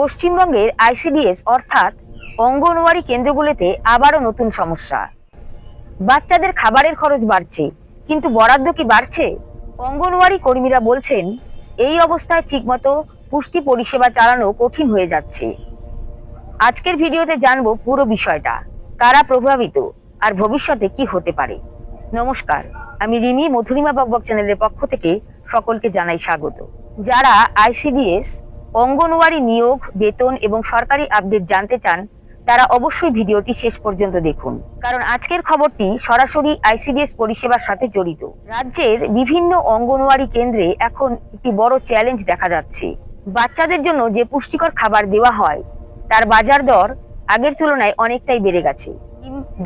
পশ্চিমবঙ্গের আইসিডিএস অর্থাৎ অঙ্গনওয়াড়ি কেন্দ্রগুলিতে আবারও নতুন সমস্যা। বাচ্চাদের খাবারের খরচ বাড়ছে, কিন্তু বরাদ্দ কি বাড়ছে? অঙ্গনওয়াড়ি কর্মীরা বলছেন, এই অবস্থায় ঠিকমতো পুষ্টি পরিষেবা চালানো কঠিন হয়ে যাচ্ছে। আজকের ভিডিওতে জানব পুরো বিষয়টা, কারা প্রভাবিত আর ভবিষ্যতে কি হতে পারে। নমস্কার, আমি রিমি মধুরিমা বকবক চ্যানেলের পক্ষ থেকে সকলকে জানাই স্বাগত। যারা আইসিডিএস অঙ্গনওয়াড়ি নিয়োগ, বেতন এবং সরকারি আপডেট জানতে চান, তারা অবশ্যই ভিডিওটি শেষ পর্যন্ত দেখুন। কারণ আজকের খবরটি সরাসরি আইসিডিএস পরিষেবার সাথে জড়িত। রাজ্যের বিভিন্ন অঙ্গনওয়াড়ি কেন্দ্রে এখন একটি বড় চ্যালেঞ্জ দেখা যাচ্ছে। বাচ্চাদের জন্য যে পুষ্টিকর খাবার দেওয়া হয়, তার বাজার দর আগের তুলনায় অনেকটাই বেড়ে গেছে।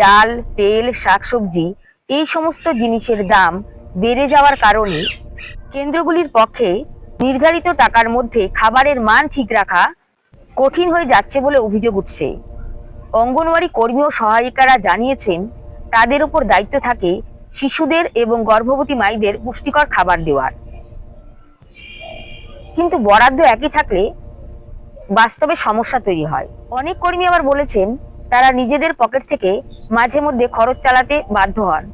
ডাল, তেল, শাকসবজি এই সমস্ত জিনিসের দাম বেড়ে যাওয়ার কারণে কেন্দ্রগুলির পক্ষে নির্ধারিত টাকার মধ্যে খাবারের মান ঠিক রাখা কঠিন হয়ে যাচ্ছে বলে অভিযোগ উঠছে। অঙ্গনওয়াড়ি কর্মী ও সহায়িকারা জানিয়েছেন, তাদের উপর দায়িত্ব থাকে শিশুদের এবং গর্ভবতী মায়েদের পুষ্টিকর খাবার দেওয়ার। কিন্তু বরাদ্দ একই থাকলে বাস্তবে সমস্যা তৈরি হয়। অনেক কর্মী আবার বলেছেন, তারা নিজেদের পকেট থেকে মাঝে মধ্যে খরচ চালাতে বাধ্য হন,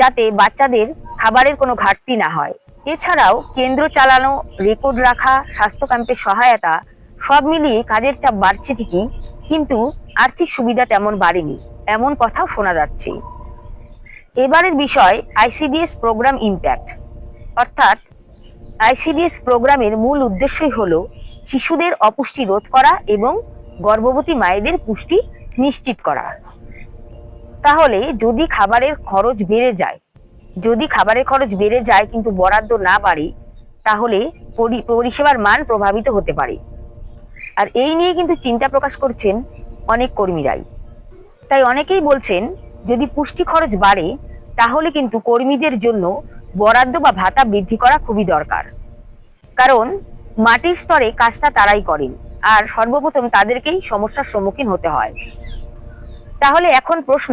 যাতে বাচ্চাদের খাবারের কোনো ঘাটতি না হয়। এছাড়াও কেন্দ্র চালানো রেকর্ড রাখা, স্বাস্থ্য ক্যাম্পের সহায়তা, সব মিলিয়ে কাজের চাপ বাড়ছে ঠিকই, কিন্তু আর্থিক সুবিধা তেমন বাড়েনি, এমন কথাও শোনা যাচ্ছে। এবারের বিষয় আইসিডিএস প্রোগ্রাম ইম্প্যাক্ট অর্থাৎ আইসিডিএস প্রোগ্রামের মূল উদ্দেশ্যই হল শিশুদের অপুষ্টি রোধ করা এবং গর্ভবতী মায়েদের পুষ্টি নিশ্চিত করা। তাহলে যদি খাবারের খরচ বেড়ে যায় যদি খাবারের খরচ বেড়ে যায় কিন্তু বরাদ্দ না বাড়ে, তাহলে পরিষেবার মান প্রভাবিত হতে পারে। আর এই নিয়ে কিন্তু চিন্তা প্রকাশ করছেন অনেক কর্মীরাই। তাই অনেকেই বলছেন, যদি পুষ্টি খরচ বাড়ে, তাহলে কিন্তু কর্মীদের জন্য বরাদ্দ বা ভাতা বৃদ্ধি করা খুবই দরকার। কারণ মাটির স্তরে কাজটা তারাই করেন, আর সর্বপ্রথম তাদেরকেই সমস্যার সম্মুখীন হতে হয়। তাহলে এখন প্রশ্ন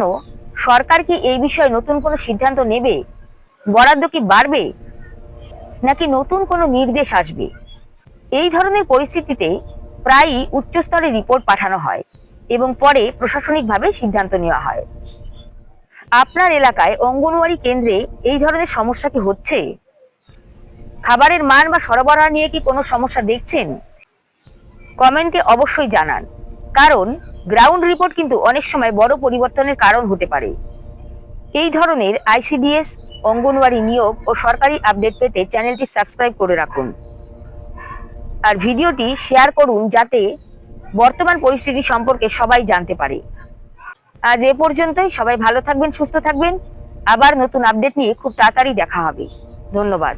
সরকার কি এই বিষয়ে নতুন কোনো সিদ্ধান্ত নেবে? বরাদ্দ কি বাড়বে? নাকি নতুন কোনো নির্দেশ আসবে? এই ধরনের পরিস্থিতিতে প্রায়ই উচ্চস্তরে রিপোর্ট পাঠানো হয় এবং পরে প্রশাসনিকভাবে সিদ্ধান্ত নেওয়া হয়। আপনার এলাকায় অঙ্গনওয়াড়ি কেন্দ্রে এই ধরনের সমস্যা কি হচ্ছে? খাবারের মান বা সরবরাহ নিয়ে কি কোনো সমস্যা দেখছেন? কমেন্টে অবশ্যই জানান, কারণ গ্রাউন্ড রিপোর্ট কিন্তু অনেক সময় বড় পরিবর্তনের কারণ হতে পারে। এই ধরনের আইসিডিএস অঙ্গনওয়াড়ি নিয়োগ ও সরকারি আপডেট পেতে চ্যানেলটি সাবস্ক্রাইব করে রাখুন। আর ভিডিওটি শেয়ার করুন যাতে বর্তমান পরিস্থিতি সম্পর্কে সবাই জানতে পারে। আজ এ পর্যন্তই। সবাই ভালো থাকবেন, সুস্থ থাকবেন। আবার নতুন আপডেট নিয়ে খুব তাড়াতাড়ি দেখা হবে। ধন্যবাদ।